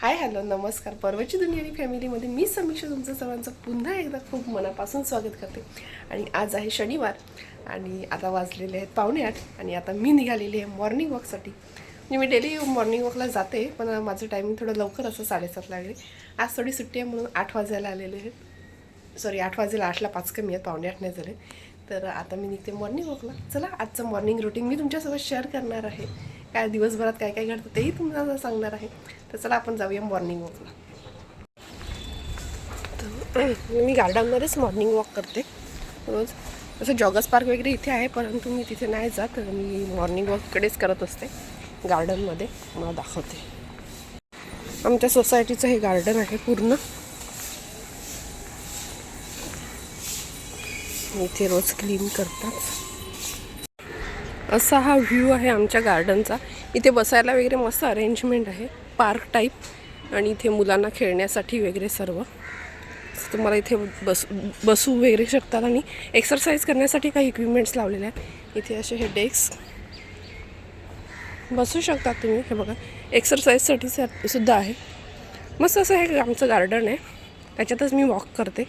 Hi hello नमस्कार. परवाची दुनिया आणि फॅमिलीमध्ये मी समीक्षा तुमचं सर्वांचं पुन्हा एकदा खूप मनापासून स्वागत करते. आणि आज आहे शनिवार आणि आता वाजलेले आहेत पावणे आठ आणि आता मी निघालेली आहे मॉर्निंग वॉकसाठी म्हणजे मी डेली मॉर्निंग वॉकला जाते पण माझं टायमिंग थोडं लवकर असं साडेसात लागले आज थोडी सुट्टी आहे म्हणून आठ वाजायला आलेले आहेत. सॉरी आठ वाजेला आठला पाच कमी आहेत पावणे आठ नाही झाले. तर आता मी निघते मॉर्निंग वॉकला चला आजचं मॉर्निंग रुटीन मी तुमच्यासोबत शेअर करणार आहे. काय दिवसभरात काय काय घडतं तेही तुम्हाला सांगणार आहे. तर चला आपण जाऊया मॉर्निंग वॉकला तर मी गार्डनमध्येच मॉर्निंग वॉक करते. रोज. असं जॉगर्स पार्क वगैरे इथे आहे परंतु मी तिथे नाही जात. मी मॉर्निंग वॉक इकडेच करत असते. गार्डनमध्ये मला दाखवते. आमच्या सोसायटीचं हे गार्डन आहे पूर्ण. इथे रोज क्लीन करतात. असा हा व्ह्यू आहे आमच्या गार्डनचा. इथे बसायला वगैरे मस्त अरेंजमेंट आहे. पार्क टाईप आणि इथे मुलांना खेळण्यासाठी वगैरे सर्व. तुम्हाला इथे बस बसू वगैरे शकतात. आणि एक्सरसाइज करण्यासाठी काही इक्विपमेंट्स लावलेले आहेत. इथे असे हे डेस्क बसू शकतात तुम्ही. हे बघा. एक्सरसाइजसाठी सुद्धा आहे. मस्त असं हे आमचं गार्डन आहे. त्याच्यातच मी वॉक करते.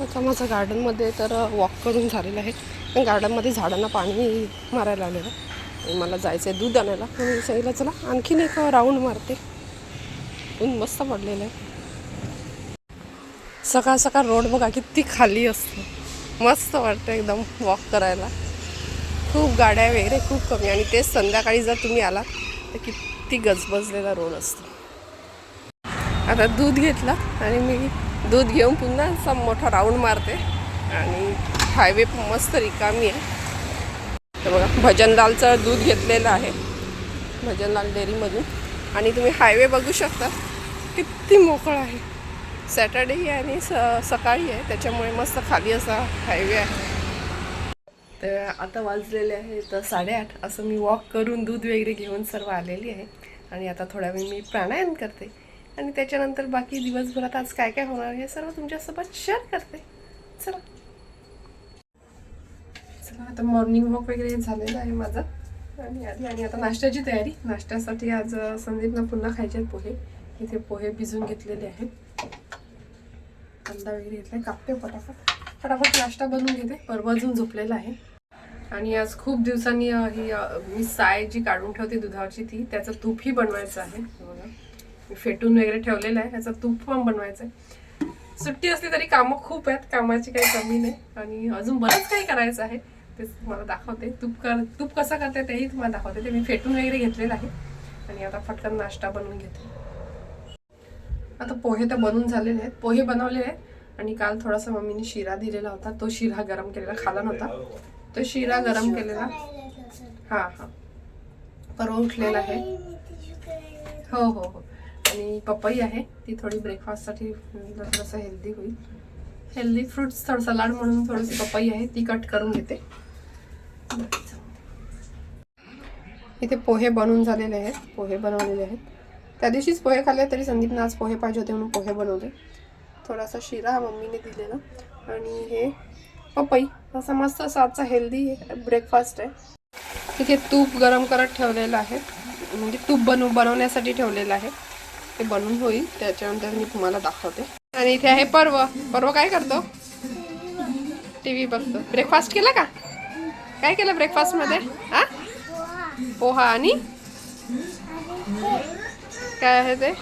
आता माझं गार्डनमध्ये तर वॉक करून झालेलं आहे. गार्डनमध्ये झाडांना पाणी मारायला लावलेलं मला जायचं आहे दूध आणायला. मी सांगितलं चला आणखीन एक राऊंड मारते. ऊन मस्त पडलेलं आहे. सकाळ सकाळ रोड बघा किती खाली असतो. मस्त वाटतं एकदम वॉक करायला. खूप गाड्या वगैरे खूप कमी. आणि तेच संध्याकाळी जर तुम्ही आलात तर किती गजबजलेला रोड असतो. आता दूध घेतलं आणि मी दूध घेऊन पुन्हा असा मोठा राऊंड मारते. आणि हायवे मस्त रिकामी आहे. तर बघा भजनलालचं दूध घेतलेलं आहे. भजनलाल डेअरीमधून. आणि तुम्ही हायवे बघू शकता किती मोकळा आहे. सॅटर्डे आणि स सकाळी आहे त्याच्यामुळे मस्त खाली असा हायवे आहे. तर आता वाजलेले आहे तर साडेआठ. असं मी वॉक करून दूध वगैरे घेऊन सर्व आलेली आहे. आणि आता थोड्या वेळ मी प्राणायाम करते. आणि त्याच्यानंतर बाकी दिवसभरात आज काय काय होणार हे सर्व तुमच्यासोबत शेअर करते. चला. आता मॉर्निंग वॉक वगैरे झालेलं आहे माझं. आणि आधी आणि आता नाश्त्याची तयारी. नाश्त्यासाठी आज संदीपनं संदीपला पुन्हा खायचे आहेत पोहे. इथे पोहे भिजून घेतलेले आहेत. कांदा वगैरे घेतलाय. कापते फटाफट फटाफट नाश्ता बनवून घेते. परवा अजून झोपलेला आहे. आणि आज खूप दिवसांनी ही मी साय जी काढून ठेवते दुधाची ती त्याचं तूपही बनवायचं आहे. बघा मी फेटून वगैरे ठेवलेलं आहे. त्याचं तूप पण बनवायचं आहे. सुट्टी असली तरी कामं खूप आहेत. कामाची काही कमी नाही. आणि अजून बरंच काही करायचं आहे. तेच तुम्हाला दाखवते. तूप कर तूप कसं करते तेही तुम्हाला दाखवते. ते मी फेटून वगैरे घेतलेलं आहे. आणि आता फटकन नाश्ता बनवून घेते. आता पोहे तर बनवून झालेले आहेत. पोहे बनवले आहेत. आणि काल थोडासा मम्मीने शिरा दिलेला होता. तो शिरा गरम केलेला खाला नव्हता. तो शिरा गरम केलेला. हा हा. परवा उठलेला आहे. हो हो हो. आणि पपई आहे. ती थोडी ब्रेकफास्टसाठी थोडंसं हेल्दी होईल. हेल्दी फ्रुट्स थोडं सलाड म्हणून थोडीशी पपई आहे. ती कट करून घेते. इथे पोहे बनवून झालेले आहेत. पोहे बनवलेले आहेत. त्या दिवशीच पोहे खाल्ले तरी संदीपनं आज पोहे पाहिजे होते म्हणून पोहे बनवले. थोडासा शिरा मम्मीने दिलेला. आणि हे पपई. असा मस्त असा आजचा हेल्दी ब्रेकफास्ट आहे. इथे तूप गरम करत ठेवलेलं आहे. म्हणजे तूप बनव बनवण्यासाठी ठेवलेलं आहे. ते बनवून होईल. त्याच्यानंतर मी तुम्हाला दाखवते. आणि इथे आहे पर्व. पर्व काय करतो? टी व्ही बघतो. ब्रेकफास्ट केला का? काय केलं ब्रेकफास्टमध्ये हा? पोहा आणि? काय आहे ते?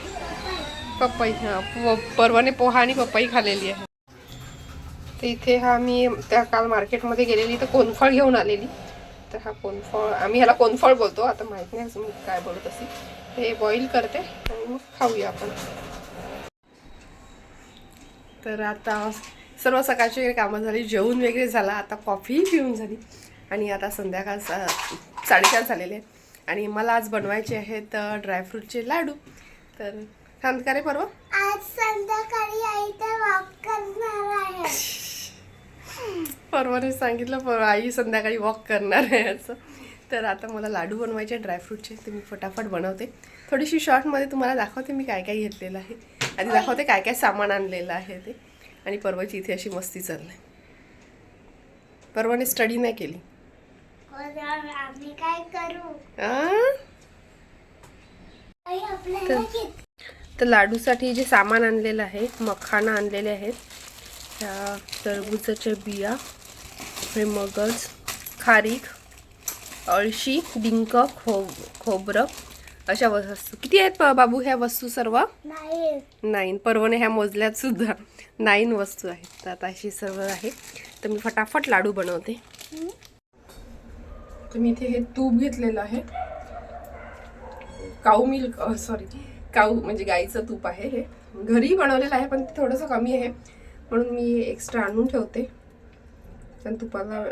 पपई हां प- पोहा आणि पपई खालेली आहे. तर इथे हा मी त्या काल मार्केटमध्ये गेलेली तर कोनफळ घेऊन आलेली. तर हा कोनफळ आम्ही ह्याला कोनफळ बोलतो आता माहीत नाही अजून काय बोलत असेल. हे बॉईल करते आणि मग खाऊया आपण. तर आता सर्व सकाळची वगैरे कामं झाली जेवण वगैरे झाला आता कॉफीही पिऊन झाली. आणि आता संध्याकाळ सा- साडेचार झालेले आणि मला आज बनवायचे आहेत ड्रायफ्रूटचे लाडू. तर छान का रे परवा? आज संध्याकाळी आई तर वॉक करणार आहे. परवाने सांगितलं पर आई संध्याकाळी वॉक करणार आहे असं. तर आता मला लाडू बनवायचे ड्रायफ्रूटचे ते मी फटाफट बनवते. थोडीशी शॉर्टमध्ये तुम्हाला दाखवते मी काय काय घेतलेलं आहे. आणि दाखवते काय काय सामान आणलेलं आहे ते. आणि परवाची इथे अशी मस्ती चालली परवाने स्टडी नाही केली. आम्ही काय करू? तर लाडूसाठी जे सामान आणलेलं आहे मखाना आणलेले आहेत त्या टरबूजाच्या बिया हे मगज खारीक अळशी डिंक खो खोबरं अशा वस्तू. किती आहेत बाबू ह्या वस्तू सर्व? नाही नाईन. परवणे ह्या मोजल्यात सुद्धा नाईन वस्तू आहेत. तर आता अशी सर्व आहे. तर मी फटाफट लाडू बनवते. तर मी इथे हे तूप घेतलेलं आहे. काऊ मिल्क सॉरी काऊ म्हणजे गाईचं तूप आहे हे. घरी बनवलेलं आहे पण ते थोडंसं कमी आहे. म्हणून मी एक्स्ट्रा आणून ठेवते. कारण तुपाला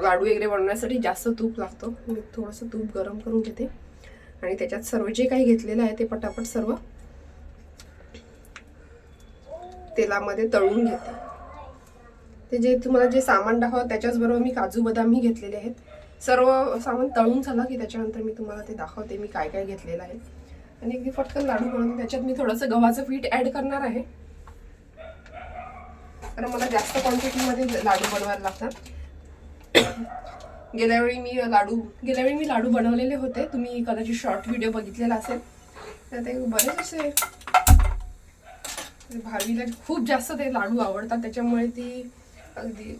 लाडू वगैरे बनवण्यासाठी जास्त तूप लागतो. मी थोडंसं तूप गरम करून घेते. आणि त्याच्यात सर्व जे काही घेतलेलं आहे ते पटापट सर्व तेलामध्ये तळून घेते. ते जे तुम्हाला जे सामान दाखवत त्याच्याचबरोबर मी काजू बदामही घेतलेले आहेत. सर्व सामान तळून झालं की त्याच्यानंतर मी तुम्हाला ते दाखवते मी काय काय घेतलेलं आहे. आणि अगदी फटकन लाडू बनवून त्याच्यात मी थोडंसं गव्हाचं पीठ ॲड करणार आहे. कारण मला जास्त क्वांटिटीमध्ये लाडू बनवायला लागतात. गेल्या वेळी मी लाडू गेल्या वेळी मी लाडू बनवलेले होते. तुम्ही कदाचित शॉर्ट व्हिडिओ बघितलेला असेल. तर ते बरेच असे भावीला खूप जास्त ते लाडू आवडतात. त्याच्यामुळे ती अगदी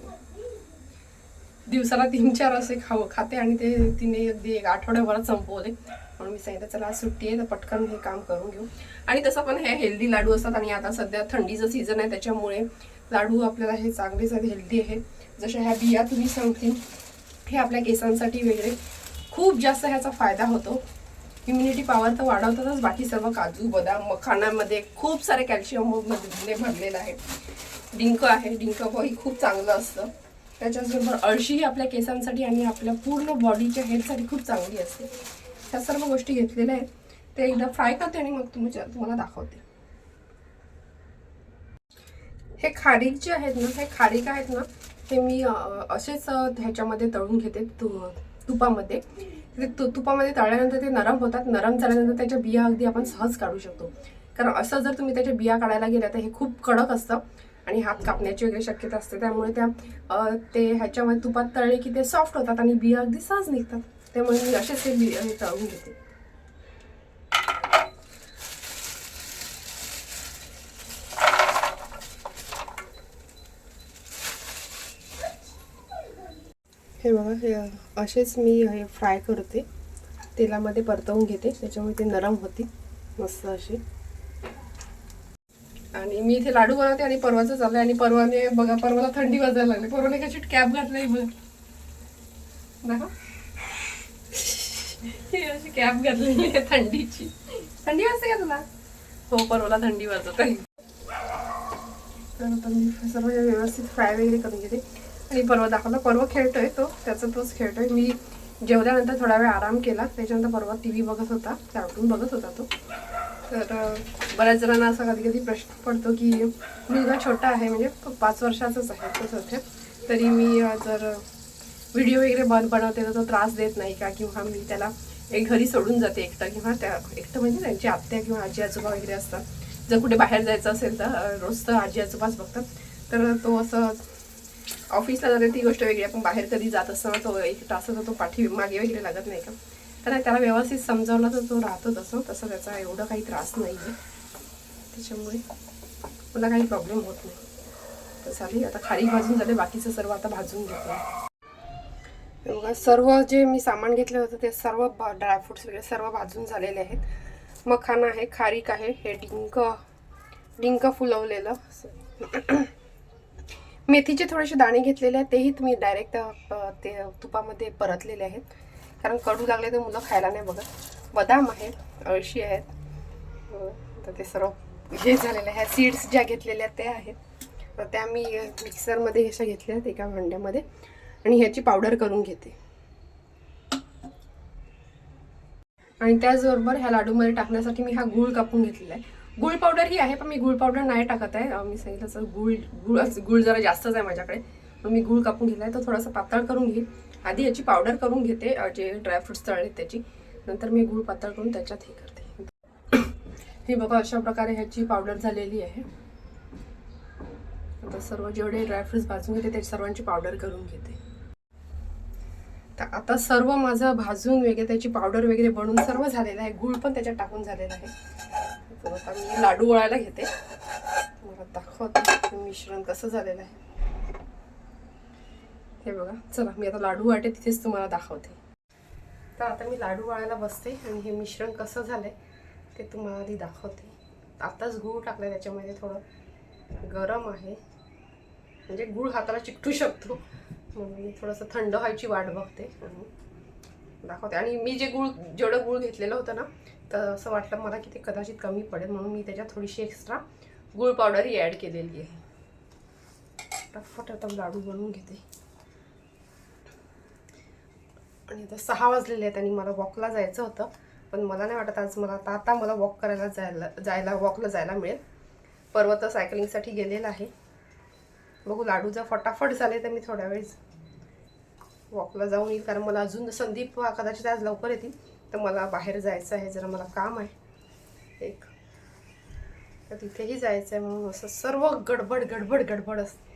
दिवसाला तीन चार असे खाव खाते आणि ते तिने अगदी एक आठवड्याभरात संपवले. म्हणून मी सांगितलं चला आज सुट्टी आहे तर पटकन हे काम करून घेऊ. आणि तसं पण हे हेल्दी लाडू असतात आणि आता सध्या थंडीचं सीझन आहे त्याच्यामुळे लाडू आपल्याला हे चांगलेच हेल्दी आहे. जशा ह्या बिया तुम्ही सांगतील हे आपल्या केसांसाठी वगैरे खूप जास्त ह्याचा फायदा होतो. इम्युनिटी पॉवर तर वाढवतातच बाकी सर्व काजू बदाम मखाणामध्ये खूप सारे कॅल्शियम भरलेलं आहे. डिंक आहे डिंक ही खूप चांगलं असतं. त्याच्याचबरोबर अळशी ही आपल्या केसांसाठी आणि आपल्या पूर्ण बॉडीच्या हेल्थसाठी खूप चांगली असते. ह्या सर्व गोष्टी घेतलेल्या आहेत. ते एकदा फ्राय करते आणि मग तुमच्या तुम्हाला दाखवते. हे खारीक जे आहेत ना हे खारीक आहेत ना हे मी असेच ह्याच्यामध्ये तळून घेते तु तुपामध्ये. ते तु तुपामध्ये तळल्यानंतर ते नरम होतात. नरम झाल्यानंतर त्याच्या बिया अगदी आपण सहज काढू शकतो. कारण असं जर तुम्ही त्याच्या बिया काढायला गेल्या तर हे खूप कडक असतं. आणि हात कापण्याची वगैरे शक्यता असते. त्यामुळे त्या ते ह्याच्यामध्ये तुपात तळले की ते सॉफ्ट होतात आणि बिया अगदी सहज निघतात. त्यामुळे मी असेच ते बिया तळून घेते. हे बघा हे असेच मी हे फ्राय करते. तेलामध्ये परतवून घेते. त्याच्यामुळे ते नरम होते मस्त असे. आणि मी इथे लाडू बनवते आणि परवाचं चाललंय. आणि परवाने बघा परवाला थंडी वाजायला लागली. परवाने कशी कॅप घातली बघ. दाखव. अशी कॅप घातलेली आहे थंडीची. थंडी वाजते का तुला? हो परवाला थंडी वाजत आहे तर आता मी सर्व व्यवस्थित फ्राय वगैरे करून घेते. आणि परवा दाखवला परवा खेळतोय तो. त्याचा तोच खेळतोय. मी जेवल्यानंतर थोडा वेळ आराम केला. त्याच्यानंतर परवा टी व्ही बघत होता. कार्टून बघत होता तो. तर बऱ्याच जणांना असा कधी कधी प्रश्न पडतो की मुलगा छोटा आहे म्हणजे पाच वर्षाचाच आहे तो सध्या. तरी मी जर व्हिडिओ वगैरे बन बनवते तर तो त्रास देत नाही का? किंवा मी त्याला एक घरी सोडून जाते एकटं किंवा त्या एकटं म्हणजे त्यांची आत्या किंवा आजी आजोबा वगैरे असतात. जर कुठे बाहेर जायचं असेल तर रोज तर आजी आजोबाच बघतात. तर तो असं ऑफिसला जाते ती गोष्ट वेगळी. आपण बाहेर कधी जात असताना तो एक तासाचा तो पाठी मागे वगैरे लागत नाही का? तर त्याला व्यवस्थित समजावलं तर तो राहतो तसं तसं त्याचा एवढं काही त्रास नाही आहे त्याच्यामुळे मला काही प्रॉब्लेम होत नाही. तर चालेल आता खारी भाजून झाले. बाकीचं सर्व आता भाजून घेतो बघा सर्व जे मी सामान घेतलं होतं ते सर्व ड्रायफ्रुट्स वगैरे सर्व भाजून झालेले आहेत. मखाना आहे खारीक आहे हे डिंक डिंक फुलवलेलं. मेथीचे थोडेसे दाणे घेतलेले आहेत. तेही तुम्ही डायरेक्ट ते तुपामध्ये परतलेले आहेत. कारण कडू लागले तर मुलं खायला नाही बघत. बदाम आहेत अळशी आहेत. तर ते सर्व हे झालेले ह्या सीड्स ज्या घेतलेल्या त्या आहेत. तर त्या मी मिक्सरमध्ये अशा घेतल्या आहेत एका भांड्यामध्ये. आणि ह्याची पावडर करून घेते. आणि त्याचबरोबर ह्या लाडूमध्ये टाकण्यासाठी मी हा गूळ कापून घेतलेला आहे. गुळ पावडर ही आहे पण मी गुळ पावडर नाही टाकत आहे. मी सांगितलं तसं गुळ गुळ गुळ जरा जास्तच आहे माझ्याकडे. मी गुळ कापून घेतला आहे. तो थोडासा पातळ करून घेईल. आधी याची पावडर करून घेते जे ड्रायफ्रुट्स तळले त्याची. नंतर मी गुळ पातळ करून त्याच्यात हे करते. हे बघा अशा प्रकारे ह्याची पावडर झालेली आहे. आता सर्व जेवढे ड्रायफ्रुट्स भाजून घेते त्याची सर्वांची पावडर करून घेते. तर आता सर्व माझं भाजून वगैरे त्याची पावडर वगैरे बनवून सर्व झालेलं आहे. गुळ पण त्याच्यात टाकून झालेला आहे. आता मी लाडू वळायला घेते. मला दाखवते मिश्रण कसं झालेलं आहे. हे बघा चला मी आता लाडू वाटे तिथेच तुम्हाला दाखवते. तर आता मी लाडू वाळायला बसते आणि हे मिश्रण कसं झालं आहे ते तुम्हाला आधी दाखवते. आताच गूळ टाकलं त्याच्यामध्ये थोडं गरम आहे. म्हणजे गूळ हाताला चिकटू शकतो म्हणून मी थोडंसं थंड व्हायची वाट बघते आणि दाखवते. आणि मी जे गूळ जेवढं गूळ घेतलेलं होतं ना तर असं वाटलं मला की ते कदाचित कमी पडेल म्हणून मी त्याच्यात थोडीशी एक्स्ट्रा गूळ पावडरही ॲड केलेली आहे. फटाफट आता लाडू बनवून घेते. आणि आता सहा वाजलेले आहेत आणि मला वॉकला जायचं होतं. पण मला नाही वाटत आज मला आता आता मला वॉक करायला जायला जायला वॉकला जायला मिळेल. पर्वत सायकलिंगसाठी गेलेला आहे. बघू लाडू जर फटाफट झाले तर मी थोड्या वेळेस वॉकला जाऊन येईल. कारण मला अजून संदीप कदाचित आज लवकर येतील. तर मला बाहेर जायचं आहे. जरा मला काम आहे. एक. तर तिथेही जायचं आहे म्हणून असं सर्व गडबड गडबड गडबड असते.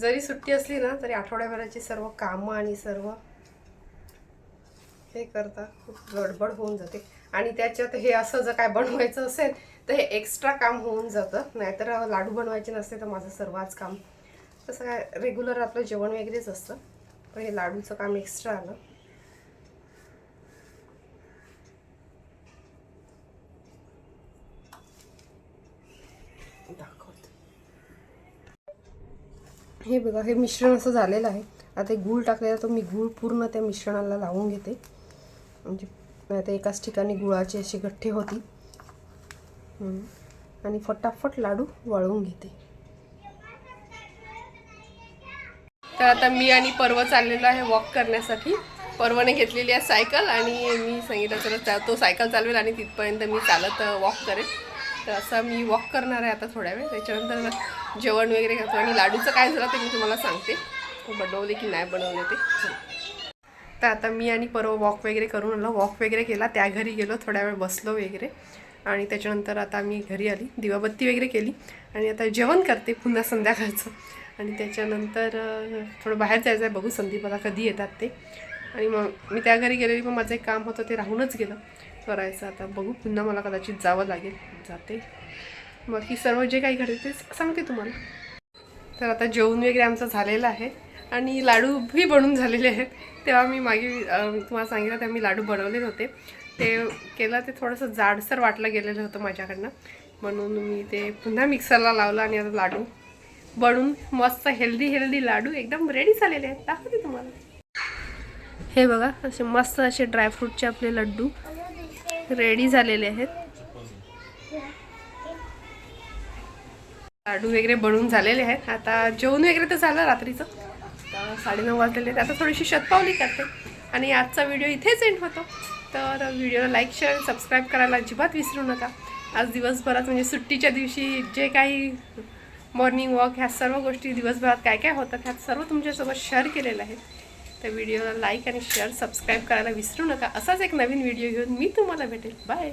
जरी सुट्टी असली ना तरी आठवड्याभराची सर्व कामं आणि सर्व हे करता खूप गडबड होऊन जाते. आणि त्याच्यात हे असं जर काय बनवायचं असेल तर हे एक्स्ट्रा काम होऊन जातं. नाहीतर लाडू बनवायचे नसते तर माझं सर्वच काम. तसं काय रेग्युलर आपलं जेवण वगैरेच असतं. पण हे लाडूचं काम एक्स्ट्रा आलं. दाखवते. हे बघा हे मिश्रण असं झालेलं आहे. आता गूळ टाकलेला तो मी गूळ पूर्ण त्या मिश्रणाला लावून घेते. म्हणजे आता एकाच ठिकाणी गुळाची अशी गठ्ठे होती. आणि फटाफट लाडू वळवून घेते. तर आता मी आणि पर्व चाललेलो आहे वॉक करण्यासाठी. पर्वने घेतलेली आहे सायकल आणि मी सांगितलं चला त्या- तो सायकल चालवेल आणि तिथपर्यंत मी चालत वॉक करेल तर असं मी वॉक करणार आहे आता थोड्या वेळ. त्याच्यानंतर जेवण वगैरे करतो आणि लाडूचं काय झालं ते मी तुम्हाला सांगते. बनवले की नाही बनवले ते. तर आता मी आणि पर्व वॉक वगैरे करून आलो. वॉक वगैरे केला. त्या घरी गेलो. थोड्या वेळ बसलो वगैरे. आणि त्याच्यानंतर आता मी घरी आली. दिवाबत्ती वगैरे केली. आणि आता जेवण करते पुन्हा संध्याकाळचं. आणि त्याच्यानंतर थोडं बाहेर जायचं आहे. बघू संदीपाला कधी येतात ते. आणि मग मी त्या घरी गेलेली. मग माझं एक काम होतं ते राहूनच गेलं. करायचं आता. बघू. पुन्हा मला कदाचित जावं लागेल. जाते. मग सर्व जे काही घडते ते सांगते तुम्हाला. तर आता जेवण वगैरे आमचं झालेलं आहे. आणि लाडूही बनून झालेले आहेत. तेव्हा मी मागे तुम्हाला सांगितलं तेव्हा मी लाडू बनवलेले होते. ते केलं ते थोडंसं जाडसर वाटलं गेलेलं होतं माझ्याकडनं. म्हणून मी ते पुन्हा मिक्सरला लावलं आणि आता लाडू बनून मस्त हेल्दी हेल्दी लाडू एकदम रेडी झालेले आहेत. दाखवते तुम्हाला. हे बघा असे मस्त असे ड्रायफ्रूटचे आपले लड्डू रेडी झालेले आहेत. लाडू वगैरे बनवून झालेले आहेत. आता जेवण वगैरे तर झालं रात्रीचं. साडेनऊ वाजलेले आता थोडीशी शतपावली करते. आणि आजचा व्हिडिओ इथेच एंड होतो. तर व्हिडिओला लाईक शेअर आणि सबस्क्राईब करायला अजिबात विसरू नका. आज दिवसभरात म्हणजे सुट्टीच्या दिवशी जे काही मॉर्निंग वॉक ह्या सर्व गोष्टी दिवसभरात काय काय होतात ह्यात सर्व तुमच्यासोबत शेअर केलेलं आहे. तर व्हिडिओला लाईक आणि शेअर सबस्क्राईब करायला विसरू नका. असाच एक नवीन व्हिडिओ घेऊन मी तुम्हाला भेटेल. बाय